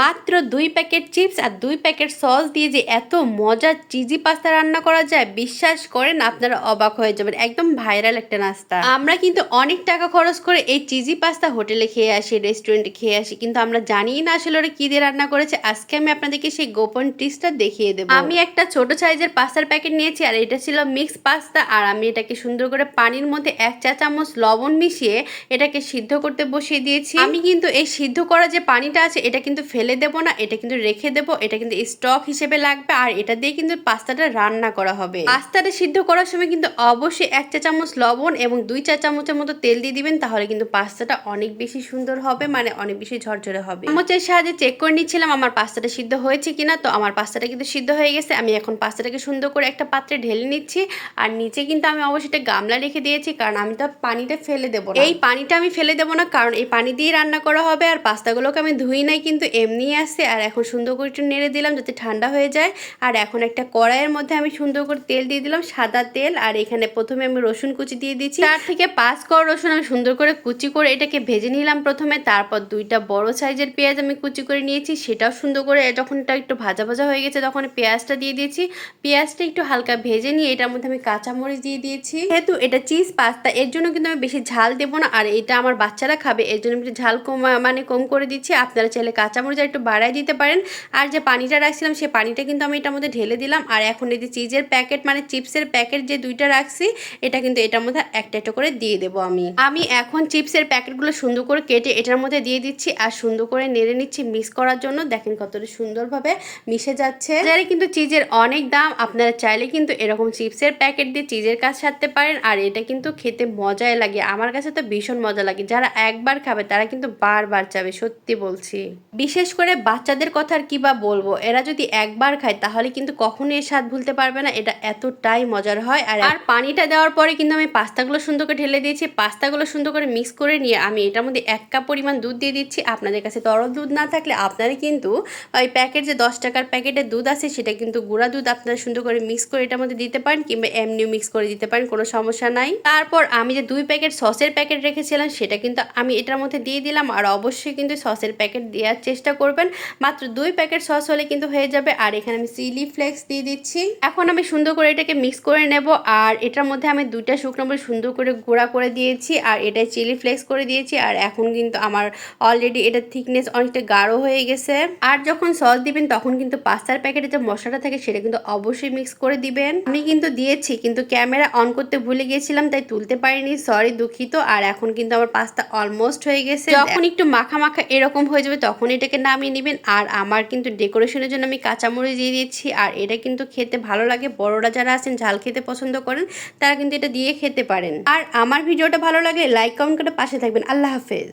মাত্র দুই packet chips আর দুই প্যাকেট সস দিয়ে যে এত মজার চিজি পাস্তা রান্না করা যায়, বিশ্বাস করেন আপনারা অবাক হয়ে যাবেন। একদম ভাইরাল একটা নাস্তা। আমরা কিন্তু অনেক টাকা খরচ করে এই চিজি পাস্তা হোটেলে খেয়ে আসি, রেস্টুরেন্টে খেয়ে আসি, কিন্তু আমরা জানিই না আসলে ওরা কি দিয়ে রান্না করেছে। আজকে আমি আপনাদেরকে সেই গোপন টিপসটা দেখিয়ে দেবো। আমি একটা ছোট সাইজের পাস্তার প্যাকেট নিয়েছি আর এটা ছিল মিক্স পাস্তা আর আমি এটাকে সুন্দর করে পানির মধ্যে এক চা চামচ লবণ মিশিয়ে এটাকে সিদ্ধ করতে বসিয়ে দিয়েছি। আমি কিন্তু এই সিদ্ধ করা যে পানিটা আছে, এটা কিন্তু ফেলে দেবো না, এটা কিন্তু রেখে দেবো, এটা কিন্তু স্টক হিসেবে লাগবে, আর এটা দিয়ে কিন্তু পাস্তাটা রান্না করা হবে। পাস্তাটা সিদ্ধ করার সময় কিন্তু অবশ্যই এক চা চামচ লবণ এবং দুই চা চামচের মতো তেল দিয়ে দিবেন, তাহলে কিন্তু পাস্তাটা অনেক বেশি সুন্দর হবে মানে অনেক বেশি ঝরঝরে হবে। চামচের সাহায্যে চেক করে নিচ্ছিলাম আমার পাস্তাটা সিদ্ধ হয়েছে কিনা, তো আমার পাস্তাটা কিন্তু সিদ্ধ হয়ে গেছে, আমি এখন পাস্তাটাকে সুন্দর করে একটা পাত্রে ঢেলে নিচ্ছি, আর নিচে কিন্তু আমি অবশ্যই একটা গামলা রেখে দিয়েছি, কারণ আমি তো পানিটা ফেলে দেবো এই পানিটা আমি ফেলে দেবো না, কারণ এই পানি দিয়ে রান্না করা হবে, আর পাস্তাগুলোকে আমি ধুই নাই, কিন্তু এমনি আসছে আর এখন সুন্দর করে একটু নেড়ে দিলাম যাতে ঠান্ডা হয়ে যায়। আর এখন একটা কড়াইয়ের মধ্যে আমি সুন্দর করে তেল দিয়ে দিলাম, সাদা তেল। আর এখানে প্রথমে আমি রসুন কুচি দিয়ে দিচ্ছি চার থেকে পাঁচ কর রসুন আমি সুন্দর করে কুচি করে এটাকে ভেজে নিলাম প্রথমে। তারপর দুইটা বড় সাইজের পেঁয়াজ আমি কুচি করে নিয়েছি। সেটাও সুন্দর করে যখন এটা একটু ভাজা ভাজা হয়ে গেছে তখন পেঁয়াজটা দিয়ে দিয়েছি। পেঁয়াজটা একটু হালকা ভেজে নিয়ে এটার মধ্যে আমি কাঁচামরিচ দিয়ে দিয়েছি। যেহেতু এটা চিজ পাস্তা, এর জন্য কিন্তু আমি বেশি ঝাল দেবো না। আর এটা আমার বাচ্চারা খাবে, এর জন্য আমি ঝাল কম মানে কম করে দিচ্ছি। আপনারা চাইলে কাঁচামরিচ একটু বাড়াই দিতে পারেন। আর যে পানিটা রাখছিলাম সেই পানিটা কিন্তু আমি এটার মধ্যে ঢেলে দিলাম। আর এখন এই যে চিজের প্যাকেট মানে চিপসের প্যাকেট যে দুইটা রাখছি, এটা কিন্তু এটার মধ্যে একটা একটা করে দিয়ে দেবো আমি। আমি এখন চিপসের প্যাকেটগুলো সুন্দর করে কেটে এটার মধ্যে দিয়ে দিচ্ছি আর সুন্দর করে নেড়ে নিচ্ছি মিক্স করার জন্য। দেখেন কতটা সুন্দরভাবে মিশে যাচ্ছে। যারা কিন্তু চিজের অনেক দাম, আপনারা চাইলে কিন্তু এরকম চিপসের প্যাকেট দিয়ে চিজের কাজ সারতে পারেন। আর এটা কিন্তু খেতে মজাই লাগে, আমার কাছে তো ভীষণ মজা লাগে। যারা একবার খাবে, তারা কিন্তু বারবার চাবে, সত্যি বলছি। বিশেষ করে বাচ্চাদের কথা আর কি বা বলব? এরা যদি একবার খায়, তাহলে কিন্তু কখনোই এর স্বাদ ভুলতে পারবে না। এটা এতটাই মজার হয়। আর আর পানিটা দেওয়ার পরে কিন্তু আমি পাস্তাগুলো সুন্দর করে ঢেলে দিয়েছি। পাস্তাগুলো সুন্দর করে মিক্স করে নিয়ে আমি এটার মধ্যে এক কাপ পরিমাণ দুধ দিয়ে দিচ্ছি। আপনাদের কাছে তরল দুধ না থাকলে আপনারা কিন্তু ওই প্যাকেট যে দশ টাকার প্যাকেটের দুধ আছে, সেটা কিন্তু গুঁড়া দুধ আপনারা সুন্দর করে মিক্স করে এটার মধ্যে দিতে পারেন কিংবা এমনিও মিক্স করে দিতে পারেন, কোনো সমস্যা নাই। তারপর আমি যে দুই প্যাকেট সসের প্যাকেট রেখেছিলাম, সেটা কিন্তু আমি এটার মধ্যে দিয়ে দিলাম। আর অবশ্যই কিন্তু সসের প্যাকেট দেওয়ার চেষ্টা করবেন। মাত্র দুই প্যাকেট সস হলে কিন্তু হয়ে যাবে। আর এখানে আমি চিলি ফ্লেক্স দিয়ে দিচ্ছি। এখন আমি সুন্দর করে এটাকে মিক্স করে নেব। আর এটার মধ্যে আমি দুইটা শুকনো মরিচ সুন্দর করে গুঁড়া করে দিয়েছি। আর এটা চিলি ফ্লেক্স করে দিয়েছি। আর এখন কিন্তু আমার অলরেডি এটার থিকনেস অনেকটা গাঢ় হয়ে গেছে। আর যখন সস দিবেন, তখন কিন্তু পাস্তার প্যাকেটে যে মশলাটা থাকে, সেটা কিন্তু অবশ্যই মিক্স করে দিবেন। আমি কিন্তু দিয়েছি, কিন্তু ক্যামেরা অন করতে ভুলে গিয়েছিলাম, তাই তুলতে পারিনি। সরি দুঃখিত। আর এখন কিন্তু আমার পাস্তা অলমোস্ট হয়ে গেছে। যখন একটু মাখা মাখা এরকম হয়ে যাবে, তখন এটাকে নামিয়ে নেবেন। আর আমার কিন্তু ডেকোরেশনের জন্য আমি কাঁচামরিচ দিয়ে দিচ্ছি। আর এটা কিন্তু খেতে ভালো লাগে। বড়রা যারা আছেন, ঝাল খেতে পছন্দ করেন, তারা কিন্তু এটা দিয়ে খেতে পারেন। আর আমার ভিডিওটা ভালো লাগে লাইক কমেন্ট করে পাশে থাকবেন। আল্লাহ হাফেজ।